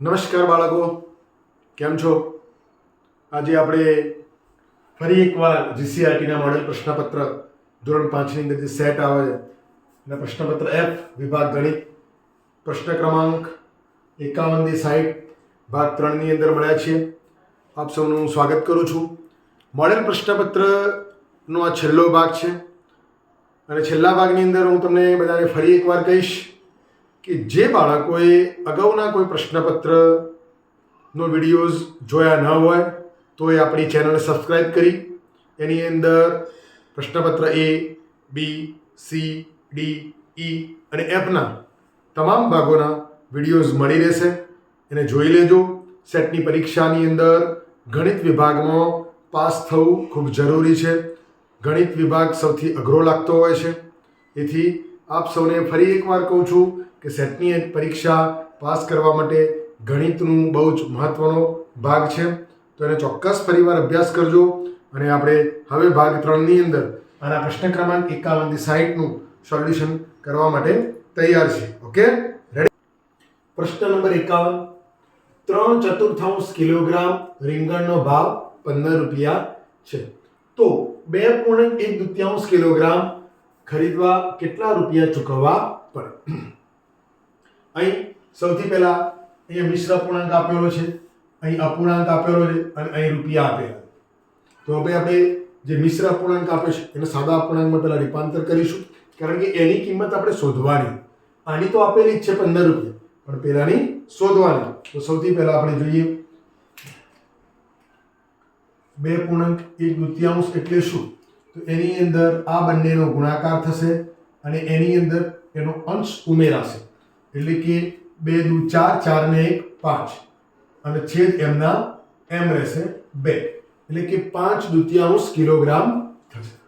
નમસ્કાર બાળકો, કેમ છો? આજે આપણે ફરી એકવાર જીસીઆરટીના મોડેલ પ્રશ્નપત્ર ધોરણ પાંચની અંદર જે સેટ આવે છે અને પ્રશ્નપત્ર એફ વિભાગ ગણિત, પ્રશ્ન ક્રમાંક એકાવનથી સાહીઠ ભાગ ત્રણની અંદર મળ્યા છીએ. આપ સૌનું સ્વાગત કરું છું. મોડેલ પ્રશ્નપત્રનો આ છેલ્લો ભાગ છે. અને છેલ્લા ભાગની અંદર હું તમને બધાને ફરી એકવાર કહીશ કે જે બાળકોએ અગાઉના કોઈ પ્રશ્નપત્રનો વિડીયોઝ જોયા ન હોય, તો એ આપણી ચેનલને સબસ્ક્રાઈબ કરી, એની અંદર પ્રશ્નપત્ર એ, બી, સી, ડી, ઈ અને એફના તમામ ભાગોના વિડીયોઝ મળી રહેશે. એને જોઈ લેજો. સેટની પરીક્ષાની અંદર ગણિત વિભાગમાં પાસ થવું ખૂબ જરૂરી છે. ગણિત વિભાગ સૌથી અઘરો લાગતો હોય છે. એથી આપ સૌને ફરી એકવાર કહું છું કે સેટની પરીક્ષા પાસ કરવા માટે ગણિતનું બહુ જ મહત્ત્વનો ભાગ છે. તો એને ચોક્કસ ફરીવાર અભ્યાસ કરજો અને આપણે હવે ભાગ ત્રણની અંદર આના પ્રશ્ન ક્રમાંક એકાવનથી સાહીઠનું સોલ્યુશન કરવા માટે તૈયાર છે. ઓકે? રેડી પ્રશ્ન નંબર એકાવન. ત્રણ ચતુર્થાંશ કિલોગ્રામ રીંગણનો ભાવ પંદર રૂપિયા છે. તો બે પૂર્ણ એક દુત્યાંશ કિલોગ્રામ ખરીદવા કેટલા રૂપિયા ચૂકવવા પડે? અહીં સૌથી પહેલા અહીંયા મિશ્ર અપૂર્ણાંક આપેલો છે, અહીં અપૂર્ણાંક આપેલો છે અને અહીં રૂપિયા આપેલા. તો હવે આપણે જે મિશ્ર અપૂર્ણાંક આપે છે, એને સાદા અપૂર્ણાંકમાં પહેલાં રૂપાંતર કરીશું, કારણ કે એની કિંમત આપણે શોધવાની. આની તો આપેલી જ છે પંદર રૂપિયા, પણ પહેલાંની શોધવાની. તો સૌથી પહેલાં આપણે જોઈએ. બે પૂર્ણાંક એક દ્વિતીયાંશ એટલે શું? તો એની અંદર આ બંનેનો ગુણાકાર થશે અને એની અંદર એનો અંશ ઉમેરાશે. એટલે કે બે દુ ચાર ચાર ને એક, પાંચ. અને છેદ એમના એમ રહેશે બે. એટલે કે પાંચ દુત્યાંશ કિલોગ્રામ થશે.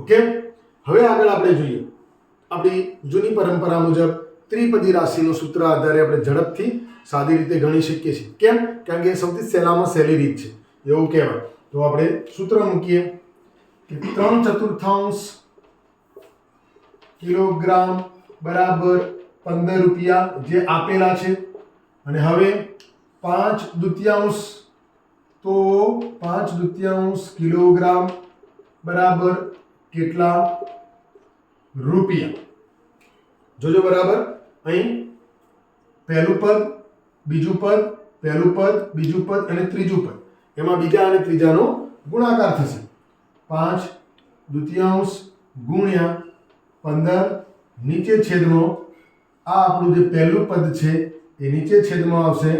ઓકે? હવે આગળ આપણે જોઈએ. આપણી જૂની પરંપરા મુજબ ત્રિપદી રાશિનું સૂત્ર આધારે આપણે ઝડપથી સાદી રીતે ગણી શકીએ છીએ. કેમ? કારણ કે એ સૌથી સહેલામાં સહેલી રીત છે. એવું કહેવાય. તો આપણે સૂત્ર મૂકીએ. કે ત્રણ ચતુર્થાંશ કિલોગ્રામ બરાબર પંદર રૂપિયા જે આપેલા છે. અને હવે પાંચ દુત્યાંશ, તો પાંચ દુત્યાંશ કિલોગ્રામ બરાબર કેટલા રૂપિયા? જોજો બરાબર. અહીં પહેલું પદ, બીજું પદ, પહેલું પદ, બીજું પદ અને ત્રીજું પદ. એમાં બીજા અને ત્રીજાનો ગુણાકાર થશે. પાંચ દ્વિતીયાંશ ગુણ્યા પંદર નીચે છેદમાં આ આપણું જે પહેલું પદ છે, એ નીચે છેદમાં આવશે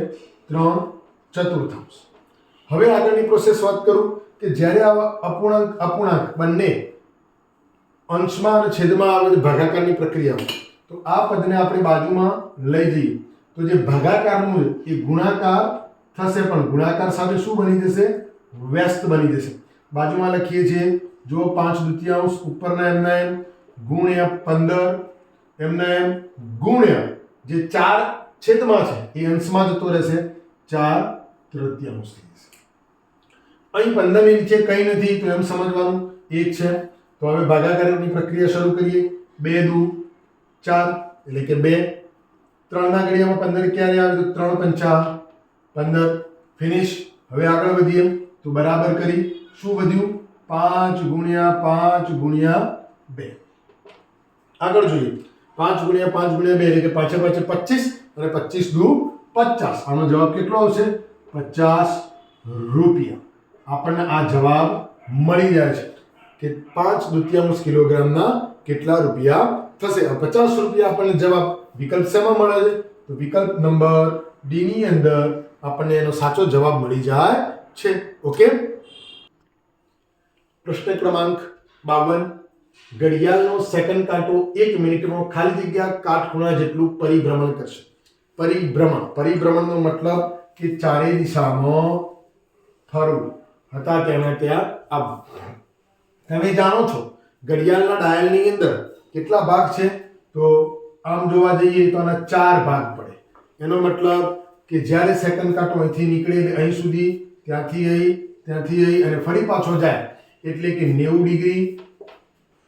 ત્રણ ચતુર્થાંશ. હવે આગળની પ્રોસેસ વાત કરું કે જ્યારે આવા અપૂર્ણાંક અપૂર્ણાંક બંને અંશમાં અને છેદમાં આવે છે, ભાગાકારની પ્રક્રિયા તો આ પદને આપણે બાજુમાં લઈ જઈએ. તો જે ભાગાકારનું એ ગુણાકાર થશે પણ ગુણાકાર સાથે શું બની જશે? વ્યસ્ત બની જશે. બાજુમાં લખીએ છીએ, જો પાંચ દ્વિતીયાંશ, ઉપરના એમના એમ ગુણ્યા પંદર, એમના એમ ગુણ્યા, જે ચાર છેદમાં છે, એ અંશમાં જતો રહેશે. ચાર તૃતીયાંશ થઈ જશે. અહીં પંદરની નીચે કંઈ નથી, તો એમ સમજવાનું એક છે. તો હવે ભાગાકારની પ્રક્રિયા શરૂ કરીએ. બે દુ ચાર, એટલે કે બે. ત્રણના ઘડિયામાં પંદર ક્યારે આવે? તો ત્રણ પંચા પંદર ફિનિશ હવે આગળ વધીએ. તો બરાબર કરી. શું વધ્યું? પાંચ ગુણ્યા પાંચ ગુણ્યા બે. આગળ જોઈએ. પાંચ ગુણ્યા પાંચ ગુણ્યા બે એટલે કે પાછળ પાછળ પચીસ અને પચીસ દુ પચાસ. આનો જવાબ કેટલો આવશે? પચાસ રૂપિયા. આપણને આ જવાબ મળી જાય છે કે પાંચ દુત્યાંશ કિલોગ્રામના કેટલા રૂપિયા થશે? પચાસ રૂપિયા આપણને જવાબ વિકલ્પ શેમાં મળે છે? તો વિકલ્પ નંબર ડીની અંદર આપણને એનો સાચો જવાબ મળી જાય છે. ઓકે? પ્રશ્ન ક્રમાંક બાવન. ઘડિયાળનો સેકન્ડ કાંટો એક મિનિટનો ખાલી જગ્યા કાટખૂણા જેટલું પરિભ્રમણ કરશે. પરિભ્રમણ. પરિભ્રમણનો મતલબ કે ચારેય દિશામાં ફરવું. હતા તેને ત્યાં આવવું. તમે જાણો છો, ઘડિયાળના ડાયલની અંદર કેટલા ભાગ છે? તો આમ જોવા જઈએ તો આના ચાર ભાગ પડે. એનો મતલબ કે જ્યારે સેકન્ડ કાંટો અહીંથી નીકળે અહીં સુધી, ત્યાંથી અહીં ત્યાંથી અહીં અને ફરી પાછો જાય, એટલે કે નેવું ડિગ્રી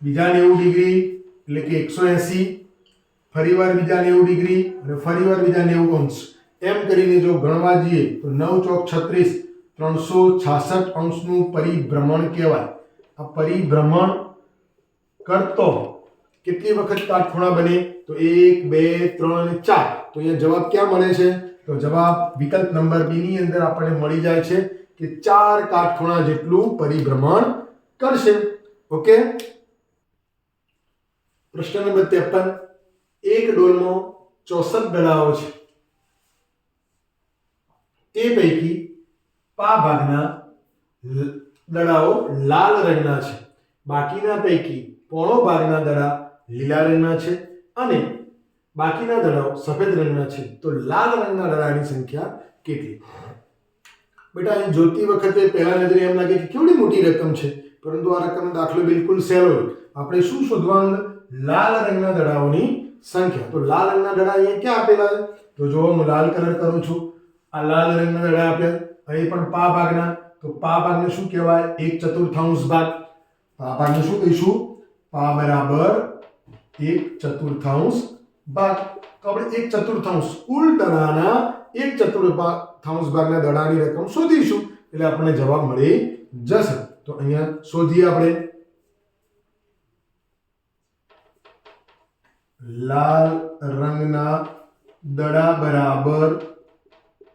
બીજા નેવું ડિગ્રી એટલે કે એકસો એંસી, ફરીવાર બીજા નેવું ડિગ્રી અને ફરીવાર બીજા નેવું અંશ. એમ કરીને જો ગણવા જઈએ તો નવ ચોક છત્રીસ ત્રણસો છાસઠ અંશનું પરિભ્રમણ કહેવાય. આ પરિભ્રમણ કરતો કેટલી વખત કાટખૂણા બને? તો એક, બે, ત્રણ, ચાર. તો અહીંયા જવાબ ક્યાં મળે છે? તો જવાબ વિકલ્પ નંબર બી ની અંદર આપણને મળી જાય છે કે ચાર કાટખૂણા જેટલું પરિભ્રમણ કરશે. ઓકે? પ્રશ્ન નંબર ત્રેપન એક ડોલમાં ચોસઠ દડાઓ છે. તે પૈકી પા ભાગના દડાઓ લાલ રંગના છે. બાકીના પૈકી પોણો ભાગના દડા લીલા રંગના છે અને બાકીના દડાઓ સફેદ રંગના છે. તો લાલ રંગના દડાની સંખ્યા કેટલી? બેટા, અહીં જોતી વખતે પહેલા નજરે એમ લાગે કે કેવડી મોટી રકમ છે. પરંતુ આ રકમનો દાખલો બિલકુલ સહેલો આપણે શું શોધવાનું? લાલ રંગના દડાઓની સંખ્યા. તો લાલ રંગના દડા અહીંયા ક્યાં આપેલા છે? તો જો હું લાલ કલર કરું છું. આ લાલ રંગના દડા આપ્યા. અહીં પણ પા ભાગના. તો પા ભાગને શું કહેવાય? એક ચતુર્થાંશ ભાગ. પા ભાગને શું કહીશું? પા બરાબર એક ચતુર્થાંશ ભાગ. તો આપણે એક ચતુર્થાંશ કુલ દડાના એક ચતુર્થાંશ ભાગના દડાની રકમ શોધીશું. એટલે આપણને જવાબ મળી જશે. તો અહીંયા શોધીએ આપણે. લાલ રંગના દડા બરાબર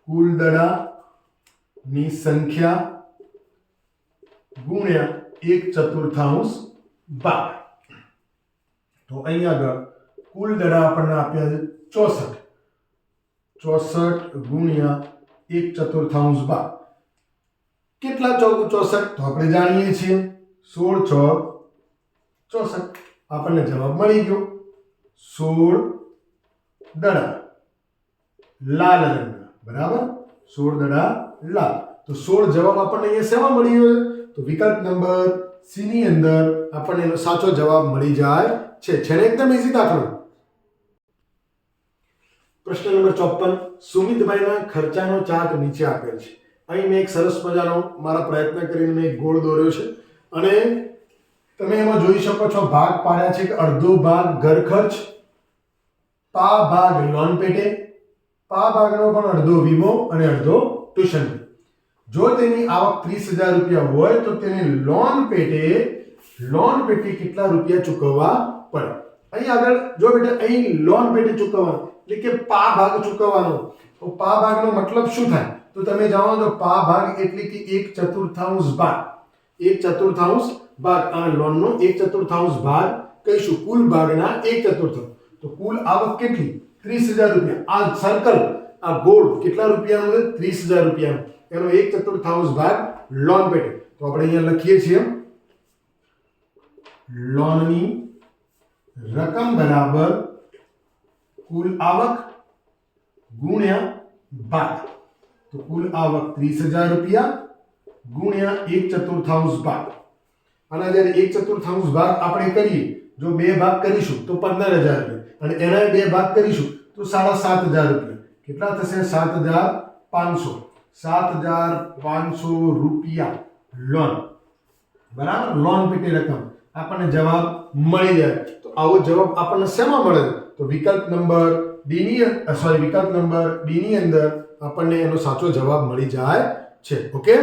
કુલ દડાની સંખ્યા ગુણ્યા એક ચતુર્થાંશ બાર. તો અહીં આગળ કુલ દડા આપણને આપ્યા છે ચોસઠ. ચોસઠ ગુણ્યા એક ચતુર્થાંશ બાર. કેટલા ચોક ચોસઠ? તો આપણે જાણીએ છીએ સોળ છ ચોસઠ. આપણને જવાબ મળી ગયો. સોળ દડા. લાલ રંગના બરાબર? સોળ દડા લાલ. તો સોળ જવાબ આપણને અહીંયા શેમાં મળી ગયો તો વિકલ્પ નંબર સી ની અંદર આપણને એનો સાચો જવાબ મળી જાય છે. છે ને એકદમ ઇઝી દાખલો. પ્રશ્ન નંબર ચોપન. સુમિતભાઈના ખર્ચાનો ચાર્ટ નીચે આપેલ છે. અહીં મેં એક સરસ મજાનો મારા પ્રયત્ન કરીને મેં એક ગોળ દોર્યો છે. અને તમે એમાં જોઈ શકો છો, ભાગ પાડ્યા છે કે અડધો ભાગ ઘર ખર્ચ, પા ભાગ લોન પેટે, પા ભાગનો પણ અડધો વીમો અને અડધો ટ્યુશન જો તેની આવક ત્રીસ હજાર રૂપિયા હોય, તો તેને લોન પેટે લોન પેટે કેટલા રૂપિયા ચૂકવવા પડે? અહીં આગળ, જો બેટા, અહીં લોન પેટે ચૂકવવાનું, એટલે કે પા ભાગ ચૂકવવાનો. તો પા ભાગનો મતલબ શું થાય? તો તમે જાણો તો પા ભાગ એટલે કે એક ચતુર્થાંશ ભાગ. એક ચતુર્થાંશ ભાગ અને લોનનો એક ચતુર્થાંશ ભાગ કહીશું. કુલ ભાગના એક ચતુર્થાંશ તો કુલ આવક કેટલી? ત્રીસ હજાર રૂપિયા. આ સર્કલ આ ગોળ કેટલા રૂપિયાનું છે? ત્રીસ હજાર રૂપિયાનું એનો એક ચતુર્થાંશ ભાગ લોન પેટે. તો આપણે અહીંયા લખીએ છીએ. લોનની રકમ બરાબર કુલ આવક ગુણ્યા ભાગ. તો કુલ આવક ત્રીસ હજાર રૂપિયા ગુણ્યા એક ચતુર્થાંશ ભાગ. અને જ્યારે એક ચતુર્થાંશ ભાગ આપણે કરીએ, જો બે ભાગ કરીશું, તો પંદર હજાર રૂપિયા. અને એના બે ભાગ કરીશું, તો સાડા સાત હજાર રૂપિયા. કેટલા થશે? સાત હજાર પાંચસો. સાત હજાર પાંચસો રૂપિયા લોન બરાબર? લોન પેટી રકમ. આપણને જવાબ મળી જાય. તો આવો જવાબ આપણને શેમાં મળે? તો વિકલ્પ નંબર બીની સોરી વિકલ્પ નંબર બીની અંદર આપણને એનો સાચો જવાબ મળી જાય છે. ઓકે?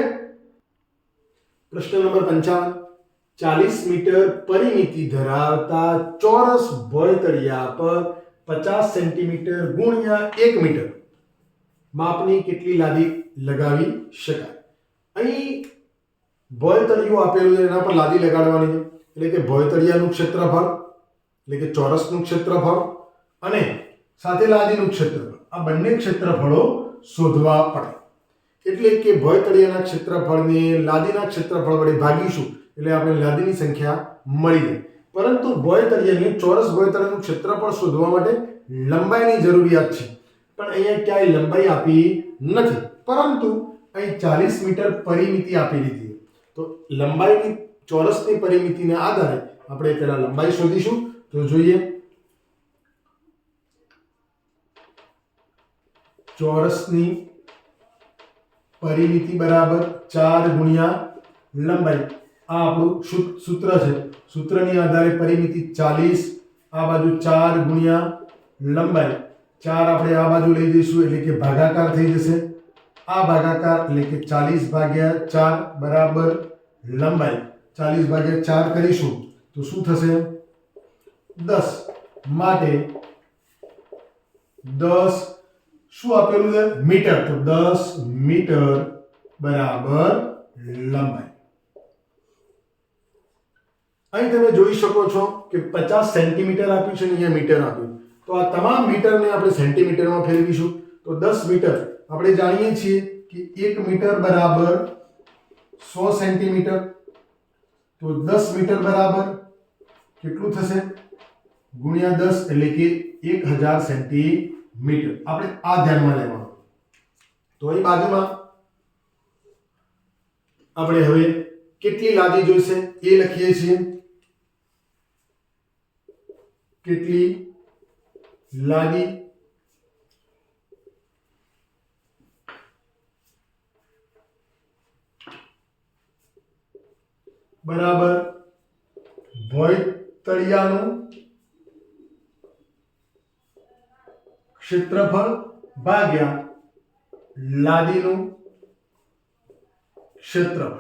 પ્રશ્ન નંબર પંચાવન. ચાલીસ મીટર પરિમિતિ ધરાવતા ચોરસ ભોયતળિયા પર પચાસ સેન્ટીમીટર ગુણ્યા એક મીટર. માપની કેટલી લાદી લગાવી શકાય? અહીં ભોયતળિયું આપેલું છે, એના પર લાદી લગાડવાની છે. એટલે કે ભોયતળિયાનું ક્ષેત્રફળ, એટલે કે ચોરસનું ક્ષેત્રફળ અને સાથે લાદીનું ક્ષેત્રફળ. આ બંને ક્ષેત્રફળો શોધવા પડે. એટલે કે ભોયતળિયાના ક્ષેત્રફળને લાદીના ક્ષેત્રફળ વડે ભાગીશું. એટલે આપણે લાદીની સંખ્યા મળી જાય પરંતુ ભોયતળિયાની ચોરસ ભોયતળિયાનું ક્ષેત્રફળ શોધવા માટે લંબાઈની જરૂરિયાત છે. પણ અહીંયા ક્યાંય લંબાઈ આપી નથી. પરંતુ અહીં ચાલીસ મીટર પરિમિતિ આપી દીધી તો લંબાઈની, ચોરસની પરિમિતિના આધારે આપણે પહેલા લંબાઈ શોધીશું. તો જોઈએ. ચોરસની પરિમિતિ બરાબર ચાર ગુણ્યા લંબાઈ. આ આપણું સૂ- સૂત્ર છે. સૂત્રની આધારે પરિમિતિ ચાલીસ, આ બાજુ ચાર ગુણ્યા લંબાઈ. ચાર આપણે આ બાજુ લઈ જઈશું એટલે કે ભાગાકાર થઈ જશે. આ ભાગાકાર એટલે કે ચાલીસ ભાગ્યા ચાર બરાબર લંબાઈ. ચાલીસ ભાગ્યા ચાર કરીશું તો શું થશે? દસ. માટે દસ શું આપેલું છે? મીટર. તો દસ મીટર બરાબર લંબાઈ. અહીં તમે જોઈ શકો છો કે પચાસ સેન્ટીમીટર આપ્યું છે અને અહીંયા મીટર આપ્યું. તો આ તમામ મીટરને આપણે સેન્ટીમીટરમાં ફેરવીશું. તો દસ મીટર. આપણે જાણીએ છીએ કે એક મીટર બરાબર સો સેન્ટીમીટર. તો દસ મીટર બરાબર કેટલું થશે? ગુણ્યા દસ એટલે કે એક હજાર સેન્ટીમીટર. આપણે આ ધ્યાનમાં લેવાનું. તો અહીં બાજુમાં આપણે હવે કેટલી લાદી જોઈશે એ લખીએ છીએ. કેટલી લાગી? બરાબર. ભોયતળિયાનું ક્ષેત્રફળ ભાગ્યા લાદીનું ક્ષેત્રફળ.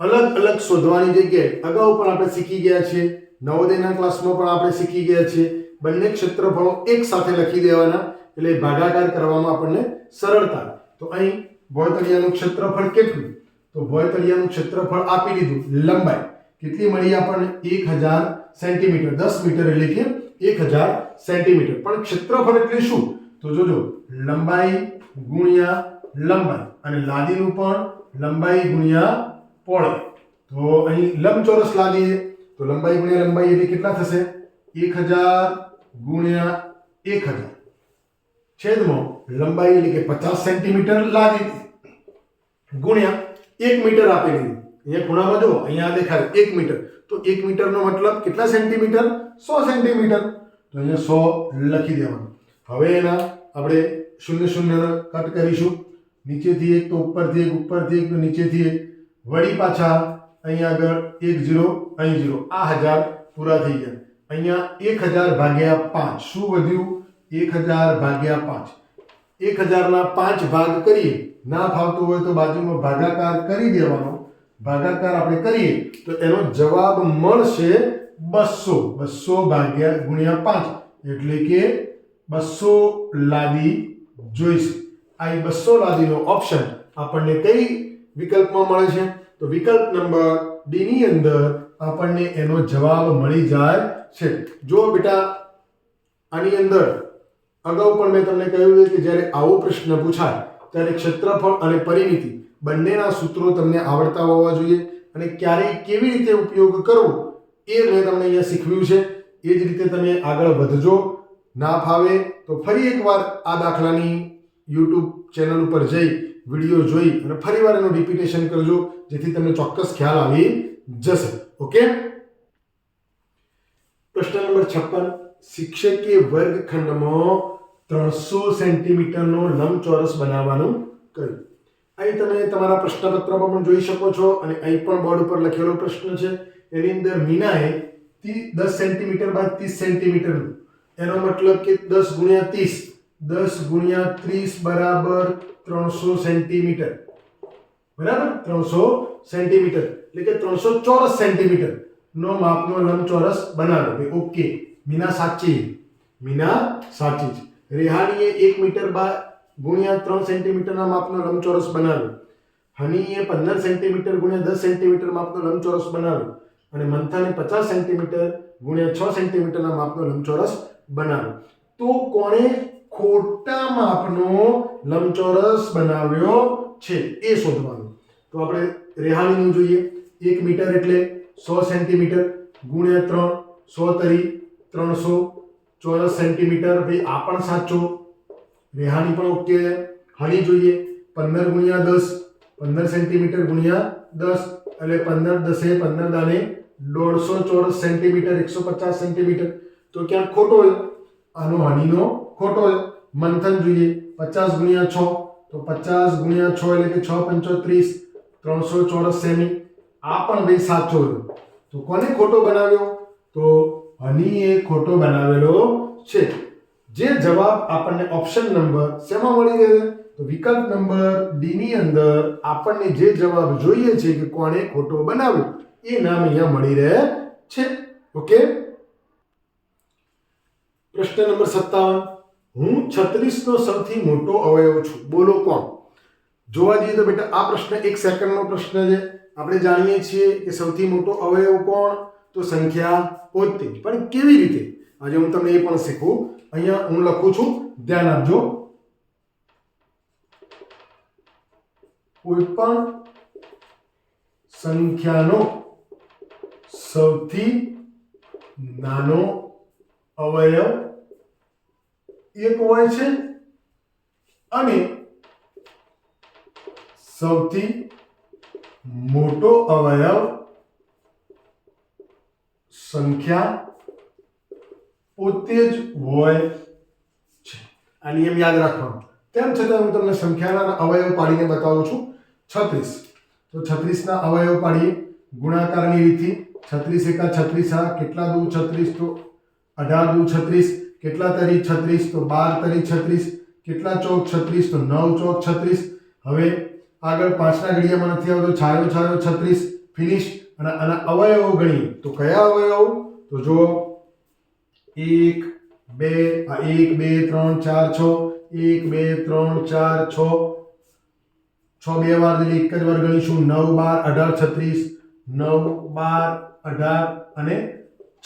અલગ અલગ શોધવાની જગ્યાએ અગાઉ પણ આપણે શીખી ગયા છીએ. નવોદયના ક્લાસમાં પણ આપણે શીખી ગયા છીએ. બંને ક્ષેત્રફળો એક સાથે લખી દેવાના, એટલે ભાગાકાર કરવામાં આપણને સરળતા. તો અહીં ભોયતળિયાનું ક્ષેત્રફળ કેટલું? તો ભોયતળિયાનું ક્ષેત્રફળ આપી દીધું. લંબાઈ. કેટલી મળી આપણને? એક હજાર સેન્ટીમીટર. દસ મીટર એટલે કે એક હજાર સેન્ટીમીટર. પણ ક્ષેત્રફળ એટલે શું? તો જોજો, લંબાઈ ગુણ્યા લંબાઈ. અને લાદીનું પણ લંબાઈ ગુણ્યા પહોળાઈ તો અહીં લંબચોરસ લાદીએ. તો લંબાઈ ગુણ્યા લંબાઈ એટલે કેટલા થશે? એક હજાર ગુણ્યા એક હજાર. છેદમાં લંબાઈ એટલે કે પચાસ સેન્ટીમીટર લાદી ગુણ્યા એક મીટર આપેલી અહીંયા ખૂણામાં જો અહીંયા દેખાય એક મીટર. તો એક મીટરનો મતલબ કેટલા સેન્ટીમીટર? સો સેન્ટીમીટર. તો અહીંયા સો લખી દેવાનું. હવે એના આપણે શૂન્ય શૂન્ય કટ કરીશું. નીચેથી એક, તો ઉપરથી એક ઉપરથી એક, તો નીચેથી એક. વળી પાછા અહીંયા આગળ એક ઝીરો અહીં ઝીરો આ હજાર પૂરા થઈ ગયા. અહીંયા એક હજાર ભાગ્યા પાંચ. શું વધ્યું? એક હજાર ભાગ્યા પાંચ. એક હજારના પાંચ ભાગ કરીએ. ના ફાવતું હોય તો બાજુમાં ભાગાકાર કરી દેવાનો. ભાગાકાર આપણે કરીએ તો એનો જવાબ મળશે બસો. બસો ભાગ્યા ગુણ્યા પાંચ. એટલે કે બસો લાદી જોઈશે. આ બસો લાદીનો ઓપ્શન આપણને કઈ વિકલ્પમાં મળે છે? તો વિકલ્પ નંબર ડી ની અંદર આપણને એનો જવાબ મળી જાય છે. જો બેટા, આની અંદર અગાઉ પણ મેં તમને કહ્યું છે કે જ્યારે આવો પ્રશ્ન પૂછાય, ત્યારે ક્ષેત્રફળ અને પરિમિતિ બંનેના સૂત્રો તમને આવડતા હોવા જોઈએ અને ક્યારે કેવી રીતે ઉપયોગ કરવો એ મેં તમને અહીંયા શીખવ્યું છે. એ જ રીતે તમે આગળ વધજો. ના ફાવે તો ફરી એકવાર આ દાખલાની યુટ્યુબ ચેનલ ઉપર જઈ વીડિયો જોઈ અને ફરીવાર એનું રિપીટેશન કરજો, જેથી તમને ચોક્કસ ખ્યાલ આવી જશે. ઓકે પ્રશ્ન નંબર છપ્પન. શિક્ષકે વર્ગખંડમાં ત્રણસો સેન્ટીમીટરનો લંબચોરસ બનાવવાનું કહ્યું. અહીં તમે તમારા પ્રશ્નપત્રમાં પણ જોઈ શકો છો અને અહીં પણ બોર્ડ ઉપર લખેલો પ્રશ્ન છે. એની અંદર મીનાએ દસ સેન્ટીમીટર બાદ ત્રીસ સેન્ટીમીટરનું. એનો મતલબ કે દસ ગુણ્યા ત્રીસ. દસ ગુણ્યા ત્રીસ બરાબર ત્રણસો સેન્ટીમીટર. બરાબર? ત્રણસો સેન્ટીમીટર. એટલે કે ત્રણસો ચોરસ સેન્ટીમીટર. નો માપનો લંબચોરસ બનાવ્યો. ઓકે મીના સાચી મીના સાચી જ રેહાણીએ એક મીટર બા ગુણ્યા ત્રણ સેન્ટીમીટરના માપનો લંબચોરસ બનાવ્યો. હનીએ પંદર સેન્ટીમીટર ગુણ્યા દસ સેન્ટીમીટર માપનો લંબચોરસ બનાવ્યો. અને મંથાને પચાસ સેન્ટીમીટર ગુણ્યા છ સેન્ટીમીટરના માપનો લંબચોરસ બનાવ્યો. તો કોણે ખોટા માપનો લંબચોરસ બનાવ્યો છે. એ શોધવાનું. તો આપણે રેહાણીનું જોઈએ. એક મીટર એટલે સો સેન્ટીમીટર ગુણ્યા ત્રણ, સો તરી ત્રણસો ચોરસ સેન્ટીમીટર. ભાઈ, આ પણ સાચો. રેહાની પણ ઓકે. હણી જોઈએ. પંદર ગુણ્યા દસ, પંદર સેન્ટીમીટર ગુણ્યા દસ. એટલે પંદર દસે, પંદર દાને દોઢસો ચોરસ સેન્ટીમીટર, એકસો પચાસ સેન્ટીમીટર. તો ક્યાંક ખોટો હોય. આનો હનીનો ખોટો મંથન જોઈએ. પચાસ ગુણ્યા છ. તો પચાસ ગુણ્યા છ એટલે કે છ પંચો ત્રીસ, ત્રણસો ચોરસ સેમી. આ પણ ભાઈ સાચો તો કોને ખોટો બનાવ્યો? તો હનીએ ખોટો બનાવેલો છે. જે જવાબ આપણને ઓપ્શન નંબર શેમાં મળી ગયો? તો વિકલ્પ નંબર ડી ની અંદર આપણને જે જવાબ જોઈએ છે કે કોણે ખોટો બનાવ્યો, એ નામ અહીંયા મળી રહે છે. ઓકે પ્રશ્ન નંબર સત્તાવન. હું છત્રીસનો સૌથી મોટો અવયવ છું. બોલો કોણ? જોવા જઈએ તો બેટા આ પ્રશ્ન એક સેકન્ડનો પ્રશ્ન છે. આપણે જાણીએ છીએ કે સૌથી મોટો અવયવ કોણ? તો સંખ્યા પોતે પણ કેવી રીતે? આજે હું તમને એ પણ શીખું અહીંયા હું લખું છું. ધ્યાન આપજો. કોઈ પણ સંખ્યાનો સૌથી નાનો અવયવ એક હોય છે અને સૌથી મોટો અવયવ સંખ્યા પોતે જ હોય છે. આ નિયમ યાદ રાખવાનો. તેમ છતાં હું તમને સંખ્યાના અવયવ પાડીને બતાવું છું. છત્રીસ. તો છત્રીસના અવયવ પાડીએ. ગુણાકારની રીતથી છત્રીસ એકા છત્રીસ આ કેટલા દુ છત્રીસ તો અઢાર દુ છત્રીસ, કેટલા તરી છત્રીસ તો બાર તરી છત્રીસ, કેટલા ચોક છત્રીસ તો નવ ચોક છત્રીસ. હવે આગળ પાંચના ઘડિયામાં નથી આવતો, છાયો છાયો છત્રીસ ફિનિશ અને આના અવયવો ગણીએ. તો કયા અવયવો? તો જો એક, બે, આ એક, બે, ત્રણ, ચાર, છ, એક, બે, ત્રણ, ચાર, છ. છ બે વાર એટલે એક જ વાર ગણીશું, નવ, બાર, અઢાર, છત્રીસ, નવ, બાર, અઢાર, અને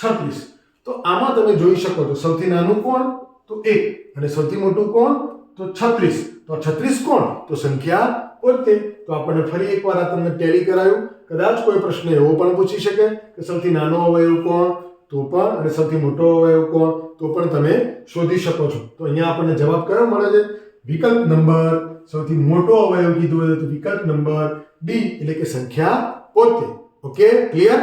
છત્રીસ. તો આમાં તમે જોઈ શકો છો, સૌથી નાનું કોણ તો એક અને સૌથી મોટું કોણ તો છત્રીસ. તો છત્રીસ કોણ તો સંખ્યા પોતે તો આપણને ફરી એકવાર આ તમને ટેલી કરાયું. કદાચ કોઈ પ્રશ્ન એવો પણ પૂછી શકે કે સૌથી નાનો અવયવ કોણ તો પણ અને સૌથી મોટો અવયવ કોણ તો પણ તમે શોધી શકો છો. તો અહીંયા આપણને જવાબ કયો મળે છે? વિકલ્પ નંબર, સૌથી મોટો અવયવ કીધું હોય તો વિકલ્પ નંબર ડી, એટલે કે સંખ્યા પોતે ઓકે ક્લિયર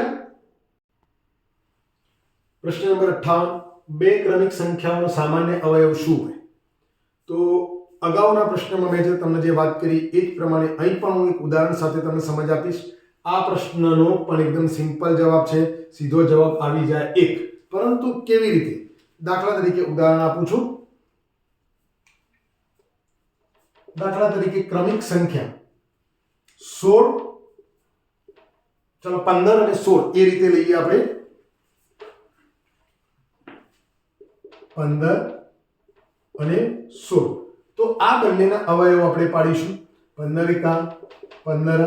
પ્રશ્ન નંબર અઠ્ઠાવન, બે ક્રમિક સંખ્યાઓનો સામાન્ય અવયવ શું હોય? તો અગાઉના પ્રશ્નમાં મેં જે તમને જે વાત કરી એ જ પ્રમાણે અહીં પણ હું એક ઉદાહરણ સાથે તમને સમજ આપીશ. આ પ્રશ્નનો પણ એકદમ સિમ્પલ જવાબ છે, સીધો જવાબ આવી જાય એક. પરંતુ કેવી રીતે? દાખલા તરીકે ઉદાહરણ આપું છું. દાખલા તરીકે ક્રમિક સંખ્યા સોળ, ચલો પંદર અને સોળ એ રીતે લઈએ આપણે. પંદર અને સોળ તો આ બંનેના અવયવો આપણે પાડીશું. પંદર એકા પંદર,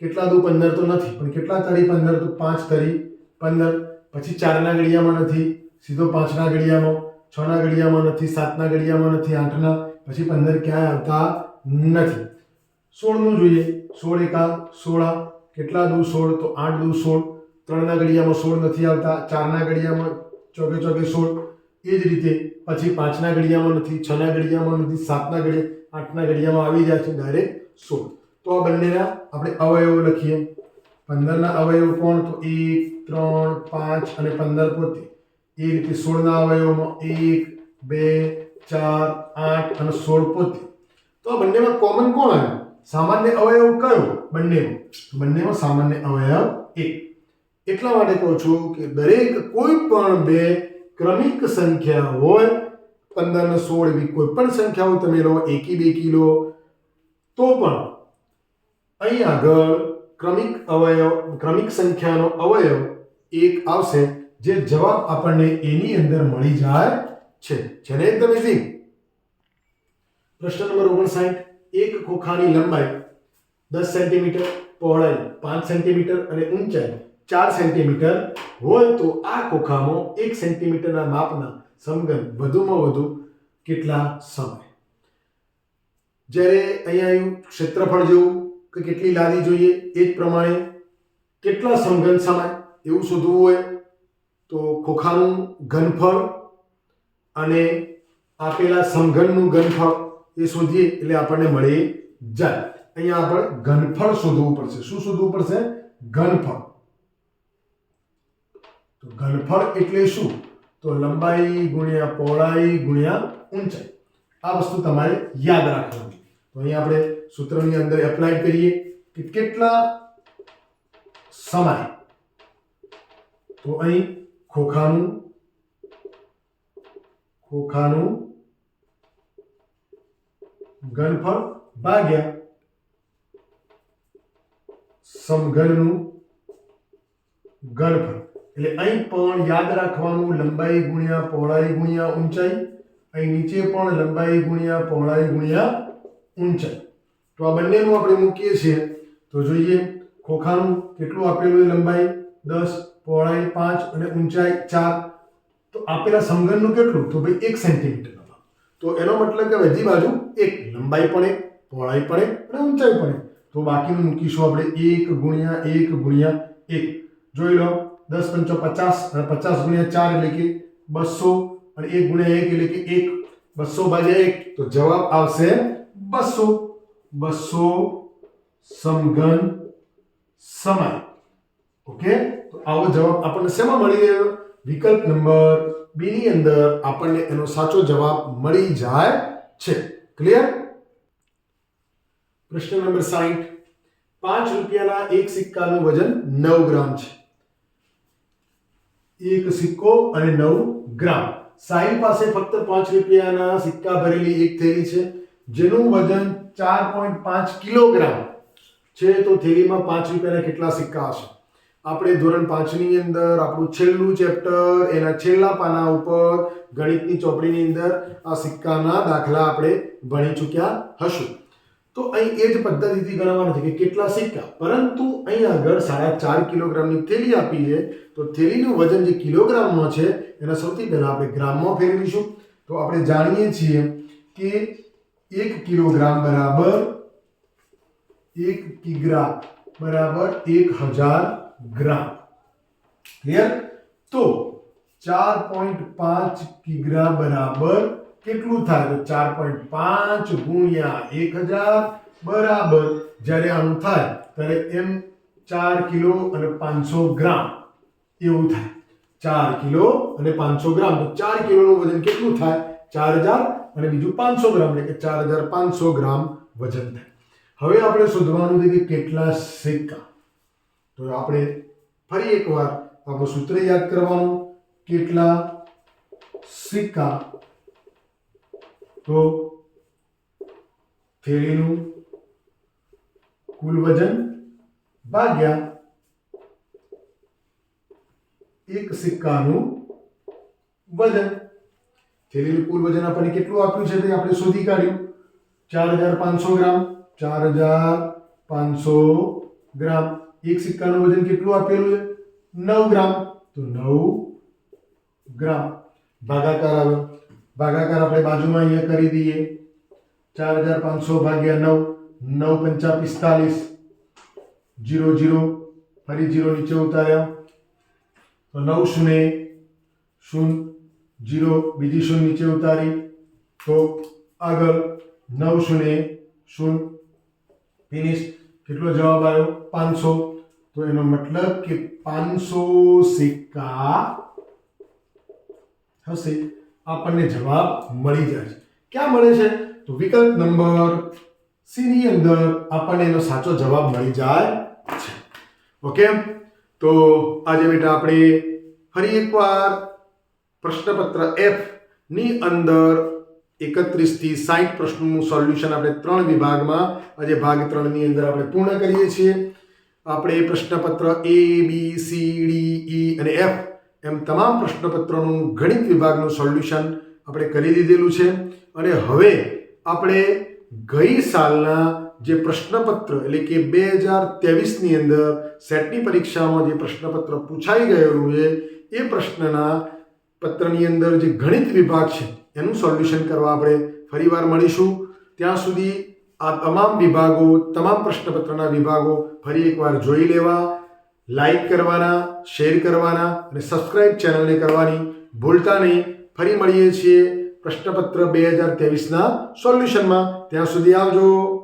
કેટલા દુ પંદર તો નથી, પણ કેટલા તરી પંદર તો પાંચ તરી પંદર. પછી ચારના ઘડિયામાં નથી, સીધો પાંચના ઘડિયામાં છના ઘડિયામાં નથી, સાતના ઘડિયામાં નથી, આઠના, પછી પંદર ક્યાંય આવતા નથી. સોળનું જોઈએ. સોળ એકા, સોળા, કેટલા દુ સોળ? તો આઠ દુ સોળ. ત્રણના ઘડિયામાં સોળ નથી આવતા, ચારના ઘડિયામાં ચોકે ચોકે સોળ. એ જ રીતે પછી પાંચના ઘડિયામાં નથી, છના ઘડિયામાં નથી, સાતના ઘડિયા, આઠના ઘડિયામાં આવી જાય છે ડાયરેક્ટ સોળ તો આ બંનેના આપણે અવયવો લખીએ. પંદરના અવયવ કોણ? તો એક, ત્રણ, પાંચ અને પંદર પોતે. એ રીતે સોળના અવયવમાં એક, બે, ચાર, આઠ અને સોળ પોતે. તો આ બંનેમાં કોમન કોણ આવ્યું સામાન્ય અવયવ કયો બંનેમાં બંનેમાં સામાન્ય અવયવ એક. એટલા માટે કહું છું કે દરેક કોઈ પણ બે ક્રમિક સંખ્યા હોય પંદર સોળ એવી કોઈ પણ સંખ્યાઓ તમે લો એકી બે કિલો, તો પણ અહીં આગળ ક્રમિક અવયવ, ક્રમિક સંખ્યાનો અવયવ એક આવશે, જે જવાબ આપણને એની અંદર મળી જાય છે. જેને એકદમ ઇઝી પ્રશ્ન નંબર ઓગણસાઠ, એક ખોખાની લંબાઈ દસ સેન્ટીમીટર, પહોળાઈ પાંચ સેન્ટીમીટર અને ઊંચાઈ ચાર સેન્ટીમીટર હોય તો આ ખોખામાં એક સેન્ટીમીટરના માપના સમઘન વધુમાં વધુ કેટલા સમય? જ્યારે અહીંયા આવ્યું ક્ષેત્રફળ જેવું કે કેટલી લાદી જોઈએ એ જ પ્રમાણે કેટલા સમઘન સમય એવું શોધવું હોય તો ખોખાનું ઘનફળ અને આપેલા સમઘનનું ઘનફળ એ શોધીએ એટલે આપણને મળી જાય અહીંયા આપણે ઘનફળ શોધવું પડશે. શું શોધવું પડશે? ઘનફળ. ઘનફળ એટલે શું? તો લંબાઈ ગુણ્યા પહોળાઈ ગુણ્યા ઊંચાઈ. આ વસ્તુ તમારે યાદ રાખવાની. તો અહીંયા આપણે સૂત્રની અંદર એપ્લાય કરીએ કે કેટલા સમય? તો અહીં ખોખાનું ખોખાનું ઘનફળ ભાગ્યા સમઘનનું ઘનફળ. એટલે અહીં પણ યાદ રાખવાનું, લંબાઈ ગુણ્યા પહોળાઈ ગુણ્યા ઊંચાઈ, અહીં નીચે પણ લંબાઈ ગુણ્યા પહોળાઈ ગુણ્યા ઊંચાઈ. તો આ બંનેનું આપણે મૂકીએ છીએ. તો જોઈએ, ખોખાનું કેટલું આપેલું છે લંબાઈ? દસ, પહોળાઈ, પાંચ અને ઊંચાઈ, ચાર. તો આપેલા સમઘનનું કેટલું? તો ભાઈ એક સેન્ટીમીટર તો એનો મતલબ કે બધી બાજુ એક, લંબાઈ પણ એક, પહોળાઈ પણ એક અને ઊંચાઈ પણ એક. તો બાકીનું મૂકીશું આપણે એક ગુણ્યા એક ગુણ્યા એક. જોઈ લો. દસ પંચો પચાસ અને પચાસ ગુણ્યા ચાર એટલે કે બસો અને એક ગુણ્યા એક એટલે કે એક બસો ભાગ્યા એક તો જવાબ આવશે બસો બસો સમઘન સમય ઓકે તો આવો જવાબ આપણને શેમાં મળી ગયો વિકલ્પ નંબર બી ની અંદર આપણને એનો સાચો જવાબ મળી જાય છે. ક્લિયર પ્રશ્ન નંબર સાહીઠ પાંચ રૂપિયાના એક સિક્કાનું વજન નવ ગ્રામ છે. એક સિક્કો અને નવ ગ્રામ. સાહિલ પાસે ફક્ત પાંચ રૂપિયાના સિક્કા ભરેલી એક થેલી છે, જેનું વજન ચાર પોઈન્ટ પાંચ કિલોગ્રામ છે, તો થેલીમાં પાંચ રૂપિયાના કેટલા સિક્કા હશે? આપણે ધોરણ પાંચની અંદર આપણું છેલ્લું ચેપ્ટર એના છેલ્લા પાના ઉપર ગણિતની ચોપડીની અંદર આ સિક્કાના દાખલા આપણે ભણી ચૂક્યા હશું. તો અહીં એ જ પદ્ધતિથી ગણવાનું છે કે કેટલા સિક્કા. પરંતુ અહીં આગળ સાડા ચાર કિલોગ્રામની થેલી આપી છે. તો થેલીનું વજન જે કિલોગ્રામમાં છે, એના સૌથી પહેલાં આપણે ગ્રામમાં ફેરવીશું. તો આપણે જાણીએ છીએ કે એક કિલોગ્રામ બરાબર એક કિગ્રા બરાબર એક હજાર ગ્રામ. ક્લિયર તો ચાર પોઈન્ટ પાંચ કિગ્રા બરાબર કેટલું થાય? તો ચાર પોઈન્ટ પાંચ ગુણ્યા એક હજાર બરાબર જ્યારે આનું થાય, ત્યારે એમ ચાર કિલો અને પાંચસો ગ્રામ. એવું થાય. ચાર કિલો અને પાંચસો ગ્રામ. તો ચાર કિલોનું વજન કેટલું થાય? ચાર હજાર અને બીજું પાંચસો ગ્રામ. એટલે કે ચાર હજાર પાંચસો ગ્રામ વજન થાય. હવે આપણે શોધવાનું છે કે કેટલા સિક્કા. તો આપણે ફરી એકવાર આપણું સૂત્ર યાદ કરવાનું. કેટલા સિક્કા તો થેલીનું કુલ વજન ભાગ્યા એક સિક્કાનું વજન થેલીનું કુલ વજન આપણને કેટલું આપ્યું છે? તે આપણે શોધી કાઢ્યું. ચાર હજાર પાંચસો ગ્રામ. ચાર હજાર પાંચસો ગ્રામ. એક સિક્કાનું વજન કેટલું આપેલું છે? નવ ગ્રામ. તો નવ ગ્રામ. ભાગાકાર આવે. ભાગાકાર આપણે બાજુમાં અહીંયા કરી દઈએ. ચાર હજાર પાંચસો ભાગ્યા નવ નવ પંચા પિસ્તાલીસ. જીરો જીરો, ફરી જીરો નીચે ઉતાર્યા. તો નવ શૂન્ય શૂન્ય જીરો, બીજી શૂન્ય નીચે ઉતારી. તો આગળ નવ શૂન્ય શૂન્ય ફિનિશ. કેટલો જવાબ આવ્યો? પાંચસો. તો એનો મતલબ કે પાંચસો સિક્કા. હશે. આપણને જવાબ મળી જાય છે. ક્યાં મળે છે? તો વિકલ્પ નંબર સી ની અંદર આપણને એનો સાચો જવાબ મળી જાય છે. ઓકે? તો આજે બેટા આપણે ફરી એકવાર પ્રશ્નપત્ર એફની અંદર એકત્રીસથી સાઠ પ્રશ્નોનું સોલ્યુશન આપણે ત્રણ વિભાગમાં, આજે ભાગ ત્રણની અંદર આપણે પૂર્ણ કરીએ છીએ. આપણે પ્રશ્નપત્ર એ બી સી ડી ઈ અને એફ એમ તમામ પ્રશ્નપત્રોનું ગણિત વિભાગનું સોલ્યુશન આપણે કરી દીધેલું છે. અને હવે આપણે ગઈ સાલના જે પ્રશ્નપત્ર એટલે કે બે હજાર ત્રેવીસની અંદર સેટની પરીક્ષામાં જે પ્રશ્નપત્ર પૂછાઈ ગયેલું છે, એ પ્રશ્નના પત્રની અંદર જે ગણિત વિભાગ છે, એનું સોલ્યુશન કરવા આપણે ફરીવાર મળીશું. ત્યાં સુધી આ તમામ વિભાગો, તમામ પ્રશ્નપત્રના વિભાગો ફરી એકવાર જોઈ લેવા. લાઈક કરવાના, શેર કરવાના અને સબસ્ક્રાઇબ ચેનલને કરવાની ભૂલતા નહીં. ફરી મળીએ છીએ પ્રશ્નપત્ર બે હજાર ત્રેવીસના સોલ્યુશનમાં. ત્યાં સુધી આવજો.